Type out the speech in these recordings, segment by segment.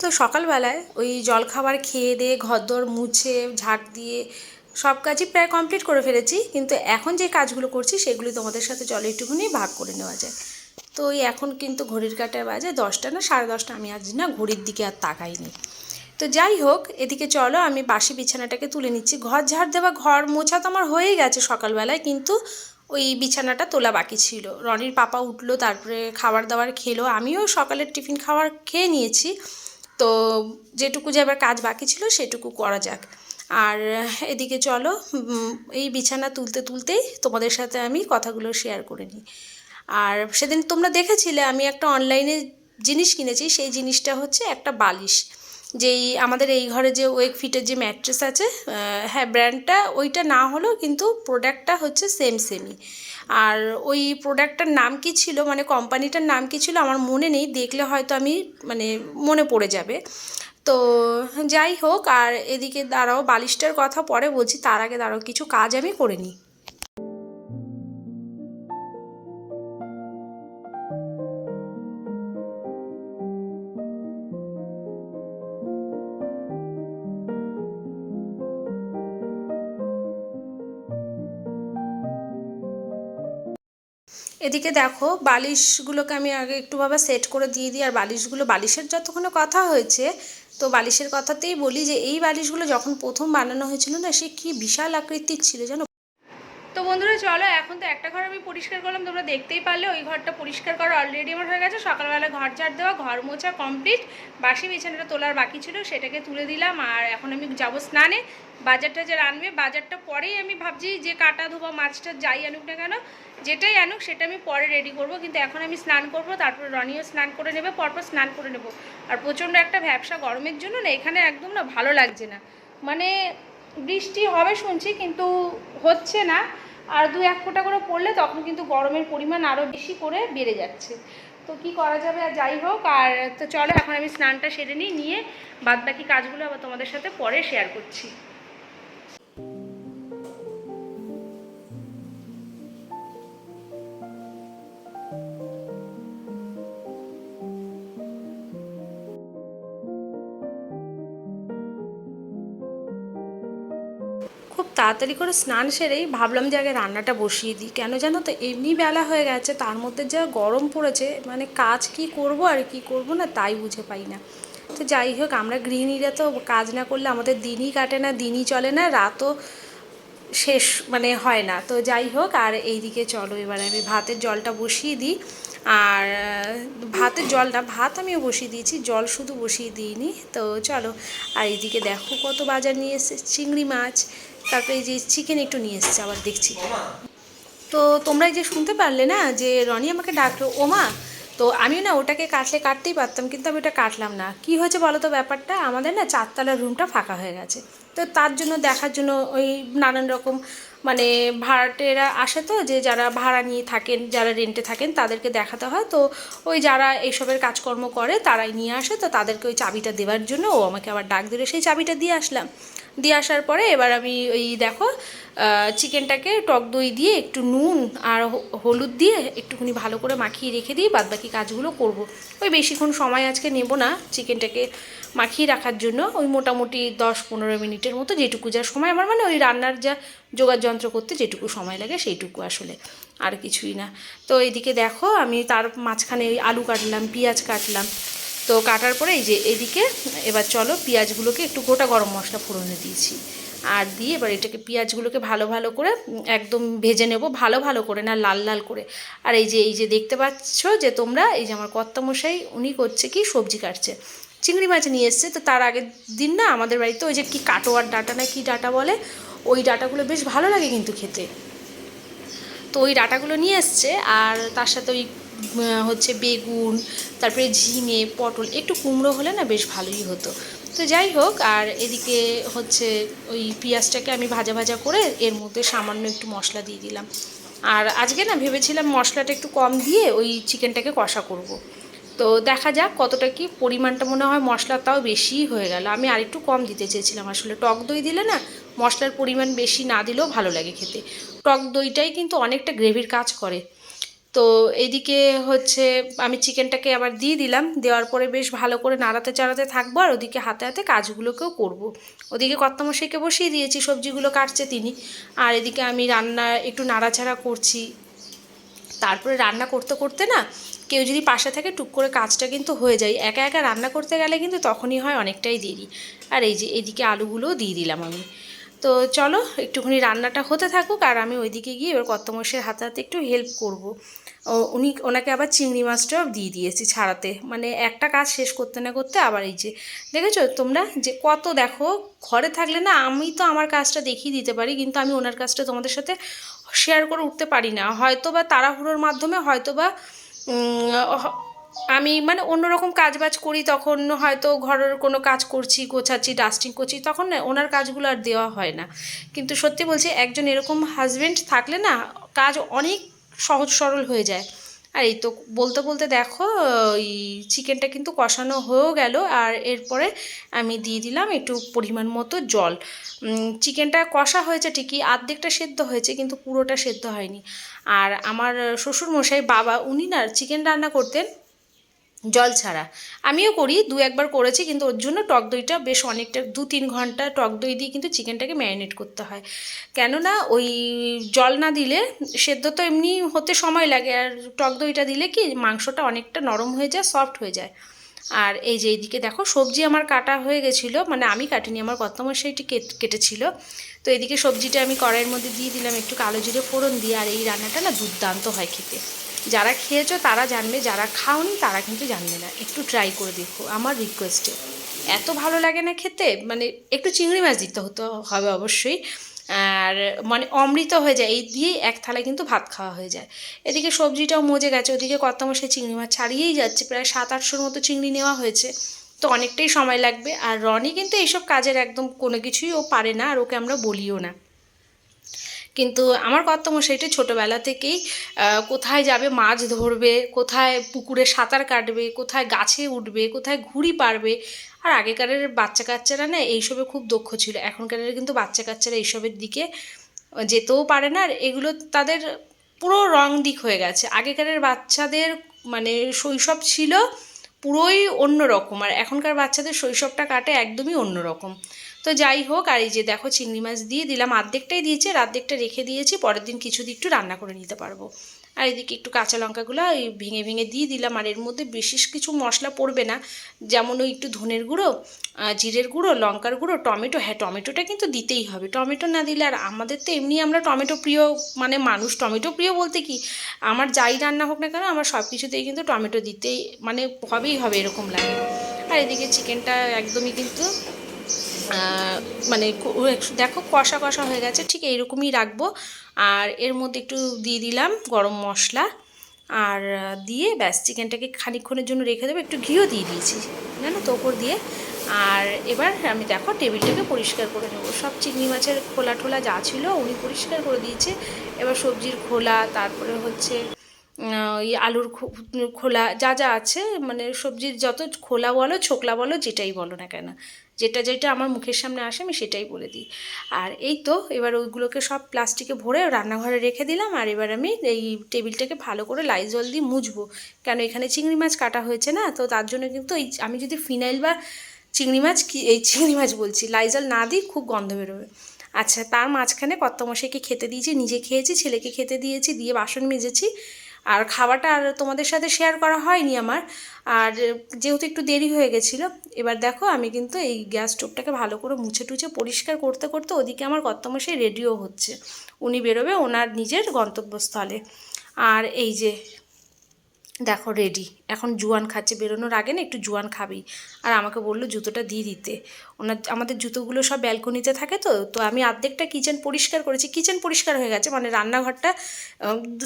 তো সকালবেলায় ওই জলখাবার খেয়ে দিয়ে, ঘরদোর মুছে, ঝাঁট দিয়ে সব কাজই প্রায় কমপ্লিট করে ফেলেছি। কিন্তু এখন যে কাজগুলো করছি, সেগুলি তোমাদের সাথে চলো একটুখানি ভাগ করে নেওয়া যায়। তো ওই এখন কিন্তু ঘড়ির কাটায় বাজে দশটা না, সাড়ে দশটা। আমি আজ না ঘড়ির দিকে আর তাকাইনি। তো যাই হোক, এদিকে চলো, আমি বাসি বিছানাটাকে তুলে নিচ্ছি। ঘর ঝাড় দেওয়া, ঘর মোছা তো আমার হয়েই গেছে সকালবেলায়, কিন্তু ওই বিছানাটা তোলা বাকি ছিল। রনির পাপা উঠল, তারপরে খাবার দাবার খেলো, আমিও সকালের টিফিন খাবার খেয়ে নিয়েছি। তো যেটুকু যে আবার কাজ বাকি ছিল সেটুকু করা যাক। আর এদিকে চলো এই বিছানা তুলতে তুলতেই তোমাদের সাথে আমি কথাগুলো শেয়ার করে নিই। আর সেদিন তোমরা দেখেছিলে আমি একটা অনলাইনে জিনিস কিনেছি, সেই জিনিসটা হচ্ছে একটা বালিশ। যেই আমাদের এই ঘরে যে ওয়েক ফিটের যে ম্যাট্রেস আছে হ্যাঁ ব্র্যান্ডটা ওইটা না হলেও কিন্তু প্রোডাক্টটা হচ্ছে সেম সেমই আর ওই প্রোডাক্টটার নাম কি ছিল মানে কোম্পানিটার নাম কি ছিল আমার মনে নেই, দেখলে হয়তো আমি মানে মনে পড়ে যাবে। তো যাই হোক, আর এদিকে দাঁড়াও, বালিশটার কথা পরে বলছি, তার আগে দাঁড়াও, কিছু কাজ আমি করে নিই। এদিকে দেখো, বালিশগুলোকে আমি আগে একটুভাবে সেট করে দিয়ে দিই, আর বালিশগুলো, বালিশের যতক্ষণে কথা হয়েছে, তো বালিশের কথাতেই বলি যে, এই বালিশগুলো যখন প্রথম বানানো হয়েছিল না, সে কি বিশাল আকৃতির ছিল জানো? বন্ধুরা, চলো, এখন তো একটা ঘর আমি পরিষ্কার করলাম, তোমরা দেখতেই পারলে, ওই ঘরটা পরিষ্কার করা অলরেডি আমার হয়ে গেছে। সকালবেলা ঘর ঝাড় দেওয়া, ঘর মোছা কমপ্লিট বাসি বিছানাটা তোলার বাকি ছিল, সেটাকে তুলে দিলাম, আর এখন আমি যাব স্নানে। বাজারটা যে আনবে, বাজারটা পরেই আমি ভাবছি যে কাটা ধোবা মাছটা যাই আনুক না কেন, যেটাই আনুক, সেটা আমি পরে রেডি করব। কিন্তু এখন আমি স্নান করব, তারপর রনিও স্নান করে নেবে, পরপর স্নান করে নেব। আর প্রচণ্ড একটা ভ্যাবসা গরমের জন্য না, এখানে একদম না ভালো লাগছে না। মানে বৃষ্টি হবে শুনছি, কিন্তু হচ্ছে না। আর দু এক ফোঁটা করে পড়লে তখন কিন্তু গরমের পরিমাণ আরও বেশি করে বেড়ে যাচ্ছে। তো কি করা যাবে আর যাই হোক, আর তো চলো এখন আমি স্নানটা সেরে নিই, নিয়ে বাদবাকি কাজগুলো আবার তোমাদের সাথে পরে শেয়ার করছি। তাড়াতাড়ি করে স্নান সেরেই ভাবলাম যে আগে রান্নাটা বসিয়ে দিই। কেন জানো তো, এমনি বেলা হয়ে গেছে, তার মধ্যে যা গরম পড়েছে মানে কাজ কি করব আর কি করব না তাই বুঝে পাই না। তো যাই হোক, আমরা গৃহিণীরা তো কাজ না করলে আমাদের দিনই কাটে না, দিনই চলে না, রাতও শেষ মানে হয় না। তো যাই হোক, আর এইদিকে চলো, এবার আমি ভাতের জলটা বসিয়ে দিই। আর ভাতের জলটা ভাত আমিও বসিয়ে দিয়েছি, জল শুধু বসিয়ে দিইনি। তো চলো, আর এইদিকে দেখো কত বাজার নিয়ে এসেছে, চিংড়ি মাছ। তারপরে এই যে চিকেন একটু নিয়ে এসেছে, আবার দেখছি। তো তোমরা এই যে শুনতে পারলে না, যে রনি আমাকে ডাকলো, ওমা, তো আমিও না ওটাকে কাটলে কাটতেই পারতাম, কিন্তু আমি ওটা কাটলাম না। কি হয়েছে বলো তো ব্যাপারটা? আমাদের না চারতলার রুমটা ফাঁকা হয়ে গেছে। তো তার জন্য, দেখার জন্য ওই নানান রকম মানে ভাড়াটেরা আসে তো, যে যারা ভাড়া নিয়ে থাকেন, যারা রেন্টে থাকেন, তাদেরকে দেখাতে হয়। তো ওই যারা এইসবের কাজকর্ম করে, তারাই নিয়ে আসে। তো তাদেরকে ওই চাবিটা দেওয়ার জন্য ও আমাকে আবার ডাক দিলে। সেই চাবিটা দিয়ে আসলাম। দিয়ে আসার পরে এবার আমি ওই দেখো চিকেনটাকে টক দই দিয়ে একটু নুন আর হলুদ দিয়ে একটুখানি ভালো করে মাখিয়ে রেখে দিয়ে বাদবাকি কাজগুলো করব। ওই বেশিক্ষণ সময় আজকে নেব না চিকেনটাকে মাখিয়ে রাখার জন্য ওই মোটামুটি দশ পনেরো মিনিটের মতো যেটুকু যা সময় আমার মানে ওই রান্নার যা যোগাড় যন্ত্র করতে যেটুকু সময় লাগে সেইটুকু আসলে, আর কিছুই না তো এইদিকে দেখো আমি তার মাঝখানে ওই আলু কাটলাম, পেঁয়াজ কাটলাম তো কাটার পরে এই যে এদিকে, এবার চলো পেঁয়াজগুলোকে একটু গোটা গরম মশলা ফোড়নে দিয়েছি। আর দিয়ে এবার এটাকে পেঁয়াজগুলোকে ভালো ভালো করে একদম ভেজে নেব, ভালো ভালো করে না লাল লাল করে। আর এই যে এই যে দেখতে পাচ্ছ যে তোমরা, এই যে আমার কর্তামশাই উনি করছে কি সবজি কাটছে। চিংড়ি মাছ নিয়ে এসছে, তো তার আগের দিন না আমাদের বাড়িতে ওই যে কি কাটোয়ার ডাটা না কি ডাটা বলে, ওই ডাটাগুলো বেশ ভালো লাগে কিন্তু খেতে। তো ওই ডাটাগুলো নিয়ে এসছে, আর তার সাথে ওই হচ্ছে বেগুন, তারপরে ঝিঙে, পটল, একটু কুমড়ো হলে না বেশ ভালোই হতো। তো যাই হোক, আর এদিকে হচ্ছে ওই পেঁয়াজটাকে আমি ভাজা ভাজা করে এর মধ্যে সামান্য একটু মশলা দিয়ে দিলাম। আর আজকে না ভেবেছিলাম মশলাটা একটু কম দিয়ে ওই চিকেনটাকে কষা করব। তো দেখা যাক কতটা কি পরিমাণটা মনে হয় মশলা তাও বেশিই হয়ে গেল। আমি আরেকটু কম দিতে চেয়েছিলাম আসলে। টক দই দিলে না মশলার পরিমাণ বেশি না দিলেও ভালো লাগে খেতে। টক দইটাই কিন্তু অনেকটা গ্রেভির কাজ করে। তো এদিকে হচ্ছে আমি চিকেনটাকে আবার দিয়ে দিলাম। দেওয়ার পরে বেশ ভালো করে নাড়াতে চাড়াতে থাকব আর ওদিকে হাতে হাতে কাজগুলোকেও করব। ওদিকে কর্তামশাইকে বসিয়ে দিয়েছি, সবজিগুলো কাটছে তিনি। আর এদিকে আমি রান্না একটু নাড়াচাড়া করছি। তারপরে রান্না করতে করতে না কেউ যদি পাশে থাকে টুক করে কাজটা কিন্তু হয়ে যায়। একা একা রান্না করতে গেলে কিন্তু তখনই হয় অনেকটাই দেরি। আর এই যে এদিকে আলুগুলোও দিয়ে দিলাম আমি। তো চলো, একটুখানি রান্নাটা হতে থাকুক আর আমি ওইদিকে গিয়ে এবার কর্তমশের হাতে হাতে একটু হেল্প করব। ও উনি ওনাকে আবার চিংড়ি মাছটাও দিয়ে দিয়েছি ছাড়াতে। মানে একটা কাজ শেষ করতে না করতে আবার এই যে, দেখেছ? তোমরা যে কত দেখো, ঘরে থাকলে না আমি তো আমার কাজটা দেখিয়ে দিতে পারি, কিন্তু আমি ওনার কাজটা তোমাদের সাথে শেয়ার করে উঠতে পারি না। হয়তো বা তাড়াহুড়োর মাধ্যমে হয়তো বা আমি মানে অন্যরকম কাজ বাজ করি, তখন হয়তো ঘরের কোনো কাজ করছি, গোছাচ্ছি ডাস্টিং করছি, তখন না ওনার কাজগুলো আর দেওয়া হয় না। কিন্তু সত্যি বলছি, একজন এরকম হাজব্যান্ড থাকলে না কাজ অনেক সহজ সরল হয়ে যায়। আর এই তো বলতে বলতে দেখো, ওই চিকেনটা কিন্তু কষানো হয়েও গেল, আর এরপরে আমি দিয়ে দিলাম একটু পরিমাণ মতো জল। চিকেনটা কষা হয়েছে ঠিকই, আর্ধেকটা সেদ্ধ হয়েছে, কিন্তু পুরোটা সেদ্ধ হয়নি। আর আমার শ্বশুর মশাই বাবা, উনি না চিকেন রান্না করতেন জল ছাড়া। আমিও করি, দু একবার করেছি কিন্তু ওর জন্য টক দইটা বেশ অনেকটা, দু তিন ঘণ্টা টক দই দিয়ে কিন্তু চিকেনটাকে ম্যারিনেট করতে হয়। কেননা ওই জল না দিলে সেদ্ধ তো এমনি হতে সময় লাগে আর টক দইটা দিলে কি মাংসটা অনেকটা নরম হয়ে যায় সফট হয়ে যায়। আর এই যে এইদিকে দেখো, সবজি আমার কাটা হয়ে গেছিল মানে আমি কাটিনি, আমার কর্তমশাইটি কেটেছিল। তো এদিকে সবজিটা আমি কড়াইয়ের মধ্যে দিয়ে দিলাম একটু কালো জিরে ফোড়ন দিয়ে, আর এই রান্নাটা না দুর্দান্ত হয় খেতে। যারা খেয়েছো তারা জানবে, যারা খাওনি তারা কিন্তু জানবে না। একটু ট্রাই করে দেখো, আমার রিকোয়েস্টে এত ভালো লাগে না খেতে মানে একটু চিংড়ি মাছ দিতে হতো, হবে অবশ্যই। আর মানে অমৃত হয়ে যায়, এই দিয়েই এক থালায় কিন্তু ভাত খাওয়া হয়ে যায়। এদিকে সবজিটাও মজে গেছে, ওদিকে কত মাসে চিংড়ি মাছ ছাড়িয়েই যাচ্ছে, প্রায় সাত আটশোর মতো চিংড়ি নেওয়া হয়েছে। তো অনেকটাই সময় লাগবে, আর রনি কিন্তু এইসব কাজের একদম কোনো কিছুই ও পারে না, আর ওকে আমরা বলিও না। কিন্তু আমার কর্তমশাইটি ছোটোবেলা থেকেই কোথায় যাবে মাছ ধরবে, কোথায় পুকুরে সাঁতার কাটবে, কোথায় গাছে উঠবে, কোথায় ঘুড়ি পারবে আর আগেকারের বাচ্চা কাচ্চারা না এইসবে খুব দক্ষ ছিল। এখনকারের কিন্তু বাচ্চা কাচ্চারা এইসবের দিকে যেতেও পারে না, আর এগুলো তাদের পুরো রং দিক হয়ে গেছে। আগেকারের বাচ্চাদের মানে শৈশব ছিল পুরোই অন্য রকম আর এখনকার বাচ্চাদের শৈশবটা কাটে একদমই অন্য রকম তো যাই হোক, আর এই যে দেখো চিংড়ি মাছ দিয়ে দিলাম, আর্ধেকটাই দিয়েছি, আর আর্ধেকটা রেখে দিয়েছি, পরের দিন কিছুদিন একটু রান্না করে নিতে পারব। আর এদিকে একটু কাঁচা লঙ্কাগুলো ওই ভেঙে ভেঙে দিয়ে দিলাম, আর এর মধ্যে বিশেষ কিছু মশলা পড়বে না, যেমন ওই একটু ধনের গুঁড়ো জিরের গুঁড়ো, লঙ্কার গুঁড়ো, টমেটো হ্যাঁ টমেটোটা কিন্তু দিতেই হবে। টমেটো না দিলে আর আমাদের তো এমনি আমরা টমেটো প্রিয় মানে মানুষ, টমেটো প্রিয় বলতে কি, আমার যাই রান্না হোক না কেন, আমার সব কিছুতেই কিন্তু টমেটো দিতেই মানে হবেই হবে এরকম লাগে। আর এদিকে চিকেনটা একদমই কিন্তু মানে দেখো কষা কষা হয়ে গেছে, ঠিক এইরকমই রাখব। আর এর মধ্যে একটু দিয়ে দিলাম গরম মশলা। আর দিয়ে ব্যাস, চিকেনটাকে খানিক্ষণের জন্য রেখে দেবো, একটু ঘিও দিয়ে দিয়েছি, জানো তো ওপর দিয়ে। আর এবার আমি দেখো টেবিলটাকে পরিষ্কার করে নেব। সব চিংড়ি মাছের খোলা ঠোলা যা ছিল উনি পরিষ্কার করে দিয়েছে। এবার সবজির খোলা, তারপরে হচ্ছে ওই আলুর খোলা, যা যা আছে মানে সবজির যত খোলা বলো, ছোকলা বলো, যেটাই বলো না কেন। যেটা যেটা আমার মুখের সামনে আসে আমি সেটাই বলে দিই। আর এই তো, এবার ওইগুলোকে সব প্লাস্টিকে ভরে রান্নাঘরে রেখে দিলাম, আর এবার আমি এই টেবিলটাকে ভালো করে লাইজল দিয়ে মুছবো। কেন এখানে চিংড়ি মাছ কাটা হয়েছে না? তো তার জন্য কিন্তু এই আমি যদি ফিনাইল বা চিংড়ি মাছ কি, এই চিংড়ি মাছ বলছি লাইজল না দিই খুব গন্ধ বেরোবে। আচ্ছা তার মাঝখানে কর্তমশাইকে খেতে দিয়েছি, নিজে খেয়েছি, ছেলেকে খেতে দিয়েছি, দিয়ে বাসন মেজেছি। আর খাবারটা আর তোমাদের সাথে শেয়ার করা হয়নি আমার। আর যেহেতু একটু দেরি হয়ে গেছিল, এবার দেখো আমি কিন্তু এই গ্যাস স্টোভটাকে ভালো করে মুছে টুছে পরিষ্কার করতে করতে ওদিকে আমার কর্তমশাই রেডিও হচ্ছে। উনি বেরোবে ওনার নিজের গন্তব্যস্থলে। আর এই যে দেখো রেডি এখন জুয়ান খাচ্ছে, বেরোনোর আগে না একটু জুয়ান খাবি আর আমাকে বলল জুতোটা দিয়ে দিতে। ওনার, আমাদের জুতোগুলো সব ব্যালকনিতে থাকে তো তো আমি অর্ধেকটা কিচেন পরিষ্কার করেছি। কিচেন পরিষ্কার হয়ে গেছে মানে রান্নাঘরটা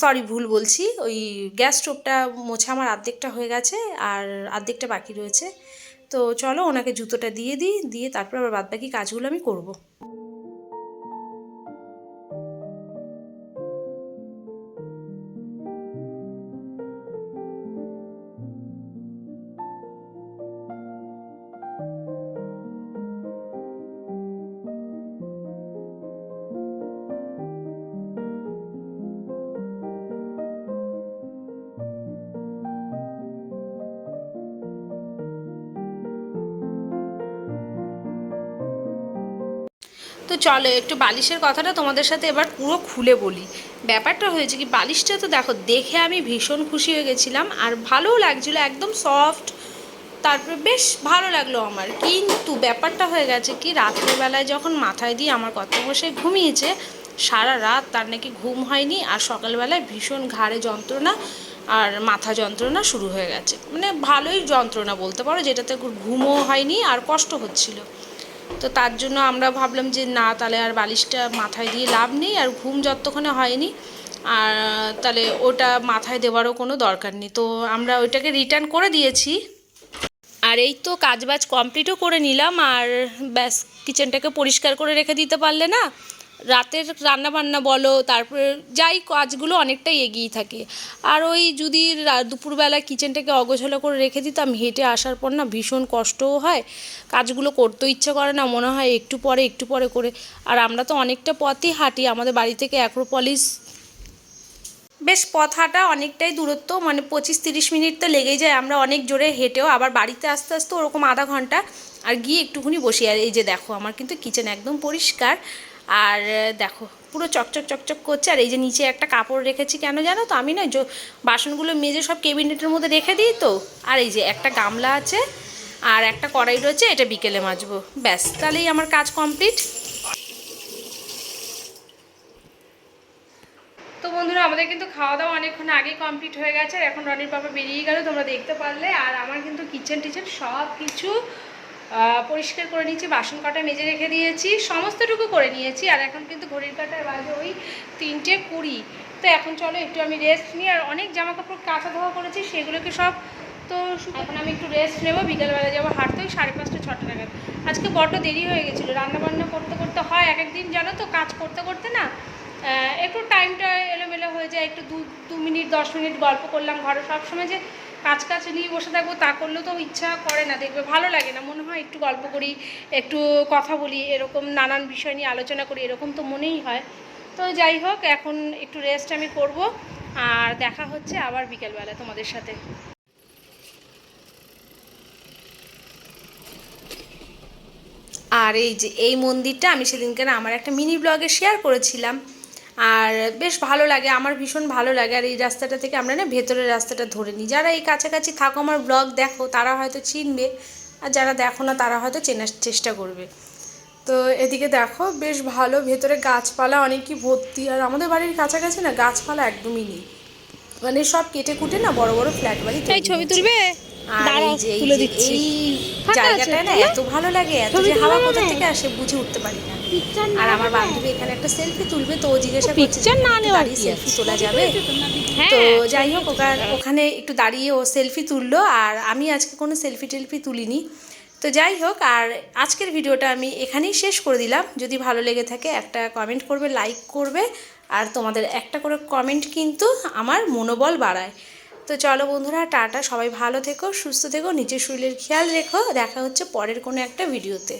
সরি ভুল বলছি। ওই গ্যাস স্টোভটা মোছা আমার অর্ধেকটা হয়ে গেছে, আর অর্ধেকটা বাকি রয়েছে। তো চলো ওনাকে জুতোটা দিয়ে দিই, দিয়ে তারপর আবার বাদবাকি কাজগুলো আমি করব। তো চলো, একটু বালিশের কথাটা তোমাদের সাথে এবার পুরো খুলে বলি। ব্যাপারটা হয়েছে কি, বালিশটা তো দেখো, দেখে আমি ভীষণ খুশি হয়ে গেছিলাম আর ভালোও লাগছিল, একদম সফট তারপরে বেশ ভালো লাগল আমার। কিন্তু ব্যাপারটা হয়ে গেছে কি, রাত্রেবেলায় যখন মাথায় দিয়ে আমার কত বসে ঘুমিয়েছে, সারা রাত তার নাকি ঘুম হয়নি আর সকালবেলায় ভীষণ ঘাড়ে যন্ত্রণা আর মাথা যন্ত্রণা শুরু হয়ে গেছে। মানে ভালোই যন্ত্রণা বলতে পারো, যেটাতে ঘুমও হয়নি আর কষ্ট হচ্ছিল। তো তার জন্য আমরা ভাবলাম যে না, তাহলে আর বালিশটা মাথায় দিয়ে লাভ নেই আর ঘুম যতক্ষণে হয়নি। আর তাহলে ওটা মাথায় দেওয়ারও কোনো দরকার নেই। তো আমরা ওইটাকে রিটার্ন করে দিয়েছি। আর এই তো কাজবাজ কমপ্লিটও করে নিলাম। আর ব্যাস কিচেনটাকে পরিষ্কার করে রেখে দিতে পারলে না রাতের রান্না বান্না বলো, তারপরে যাই, কাজগুলো অনেকটাই এগিয়ে থাকে। আর ওই যদি দুপুরবেলা কিচেনটাকে অগোছালো করে রেখে দিতাম, হেঁটে আসার পর না ভীষণ কষ্টও হয়। কাজগুলো করতেও ইচ্ছা করে না, মনে হয় একটু পরে একটু পরে করে। আর আমরা তো অনেকটা পথই হাঁটি, আমাদের বাড়ি থেকে অ্যাক্রোপলিস। বেশ, পথ হাঁটা অনেকটাই দূরত্ব মানে পঁচিশ তিরিশ মিনিট তো লেগেই যায়। আমরা অনেক জোরে হেঁটেও, আবার বাড়িতে আসতে আসতে ওরকম আধা ঘণ্টা, আর গিয়ে একটুখানি বসি। আর এই যে দেখো, আমার কিন্তু কিচেন একদম পরিষ্কার। আর দেখো, পুরো চকচক চকচক করছে, আর এই যে নিচে একটা কাপড় রেখেছি কেন জানো তো? আমি না বাসনগুলো মেজে সব কেবিনেটের মধ্যে রেখে দিই তো। আর এই যে একটা গামলা আছে, আর একটা কড়াই রয়েছে, এটা বিকেলে মাজবো। ব্যাস, তাহলেই আমার কাজ কমপ্লিট। তো বন্ধুরা, আমাদের কিন্তু খাওয়া দাওয়া অনেকক্ষণ আগে কমপ্লিট হয়ে গেছে এখন রনির বাবা বেরিয়ে গেল, তোমরা দেখতে পারলে। আর আমার কিন্তু কিচেন টিচেন সব কিছু পরিষ্কার করে নিয়েছি, বাসন কাটা মেজে রেখে দিয়েছি, সমস্তটুকু করে নিয়েছি, আর এখন কিন্তু ঘড়ির কাটায় বাজে ওই তিনটে কুড়ি। তো এখন চলো একটু আমি রেস্ট নিই, আর অনেক জামা কাপড় কাঁচা ধোয়া করেছি, সেগুলোকে সব তো এখন আমি একটু রেস্ট নেব, বিকেলবেলা যাব হাঁটতে, ওই সাড়ে পাঁচটা, ছটা নাগাদ। আজকে বড্ড দেরি হয়ে গেছিল, রান্নাবান্না করতে করতে হয় এক একদিন, জানো তো, কাজ করতে করতে না একটু টাইমটা এলোমেলো হয়ে যায়, একটু দু দু মিনিট, দশ মিনিট গল্প করলাম ঘরে সবসময় যে কাজ কাজ নিয়ে বসে থাকব, তা করলেও তো ইচ্ছা করে না, দেখবে ভালো লাগে না। মনে হয় একটু গল্প করি, একটু কথা বলি, এরকম নানান বিষয় নিয়ে আলোচনা করি, এরকম তো মনেই হয়। তো যাই হোক, এখন একটু রেস্ট আমি করব, আর দেখা হচ্ছে আবার বিকেলবেলা তোমাদের সাথে। আর এই যে এই মন্দিরটা আমি সেদিনকে আমার একটা মিনি ব্লগে শেয়ার করেছিলাম। আর বেশ ভালো লাগে আমার ভীষণ ভালো লাগে। আর এই রাস্তাটা থেকে আমরা না ভেতরের রাস্তাটা ধরে নিই। যারা এই কাছাকাছি থাকো আমার ব্লগ দেখো তারা হয়তো চিনবে। আর যারা দেখো না তারা হয়তো চেনার চেষ্টা করবে। তো এদিকে দেখো বেশ ভালো ভেতরে গাছপালা অনেকই ভর্তি। আর আমাদের বাড়ির কাছাকাছি না গাছপালা একদমই নেই। মানে সব কেটে কুটে না বড় বড় ফ্ল্যাট বাড়ি ছবি তুলবে? আর এই জায়গাটা না এত ভালো লাগে এত যে হাওয়া? কোথা থেকে আসে বুঝে উঠতে পারি না। আর আমার বান্ধবী এখানে একটা সেলফি তুলবে তো ও জিজ্ঞাসা পিকচার না নেওয়ার কি সেলফি? তোলা যাবে? হ্যাঁ তো যাই হোক ওখানে ওখানে একটু দাঁড়িয়ে ও সেলফি তুললো আর আমি আজকে কোনো সেলফি টেলফি তুলিনি। তো যাই হোক আর আজকের ভিডিওটা আমি এখানেই শেষ করে দিলাম। যদি ভালো লেগে থাকে একটা কমেন্ট করবে লাইক করবে আর তোমাদের একটা করে কমেন্ট কিন্তু আমার মনোবল বাড়ায়। তো চলো বন্ধুরা টাটা। সবাই ভালো থেকো সুস্থ থেকো নিজের শরীরের খেয়াল রেখো। দেখা হচ্ছে পরের কোনো একটা ভিডিওতে